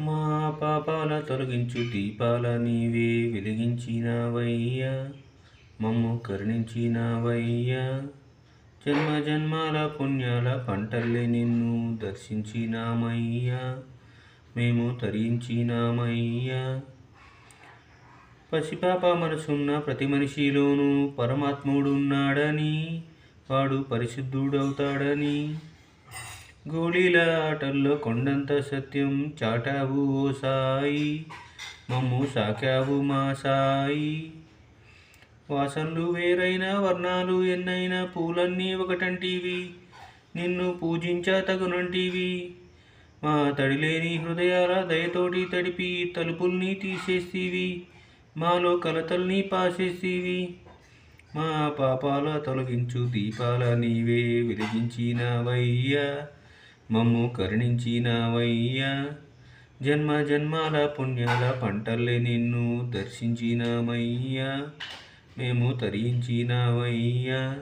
మా పాపాల తొలగించు దీపాల నీవే వెలిగించినావయ్యా. మమ్ము కరుణించినవయ్యా. జన్మ జన్మాల పుణ్యాల పంటల్లే నిన్ను దర్శించినామయ్యా. మేము తరించినామయ్యా. పసిపాప మనసున్న ప్రతి మనిషిలోనూ పరమాత్ముడున్నాడని వాడు పరిశుద్ధుడవుతాడని గోళీల ఆటల్లో కొండంత సత్యం చాటావు ఓ సాయి మమ్ము సాకావు మా సాయి. వాసనలు వేరైన వర్ణాలు ఎన్నైనా పూలన్నీ ఒకటంటివి నిన్ను పూజించా తగునంటివి. మా తడిలేని హృదయాల దయతోటి తడిపి తలుపుల్ని తీసేస్తీవి మాలో కలతల్ని పాసేస్తీవి మా పాపాల తొలగించు దీపాల నీవే వెలిగించినవయ్యా. మమ్ము కరుణించినావయ్యా. జన్మ జన్మాల పుణ్యాల పంటల్లే నిన్ను దర్శించినామయ్యా. మేము తరించినావయ్యా.